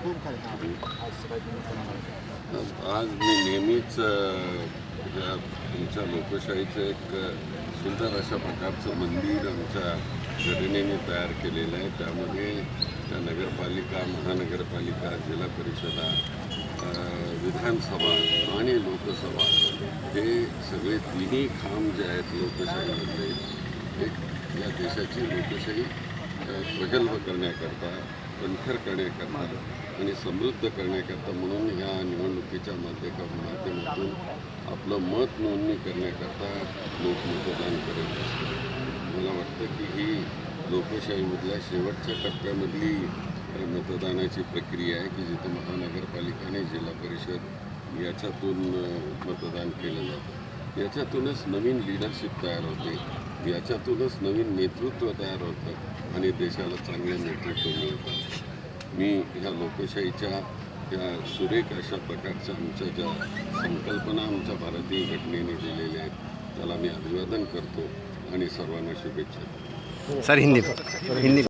आज मी नेहमीच या तुमच्या लोकशाहीचं एक सुंदर अशा प्रकारचं मंदिर आमच्या घटनेने तयार केलेलं आहे. त्यामध्ये त्या नगरपालिका महानगरपालिका जिल्हा परिषदा विधानसभा आणि लोकसभा हे सगळे तिन्ही खांब जे आहेत लोकशाहीमधले एक या देशाची लोकशाही प्रगल्भ करण्याकरता कणखर करण्याकरता आणि समृद्ध करण्याकरता म्हणून ह्या निवडणुकीच्या माध्यका माध्यमातून आपलं मत नोंदणी करण्याकरता लोक मतदान करत असतात. मला वाटतं की ही लोकशाहीमधल्या शेवटच्या टप्प्यामधली मतदानाची प्रक्रिया आहे की जिथं महानगरपालिका आणि जिल्हा परिषद याच्यातून मतदान केलं जातं. याच्यातूनच नवीन लिडरशिप तयार होते. याच्यातूनच नवीन नेतृत्व तयार होतं आणि देशाला चांगले नेतृत्व मिळतं. मी ह्या लोकशाहीच्या या सुरेख अशा प्रकारच्या आमच्या ज्या संकल्पना आमच्या भारतीय घटनेने दिलेल्या आहेत त्याला मी अभिवादन करतो आणि सर्वांना शुभेच्छा देतो. सर हिंदी. हिंदी.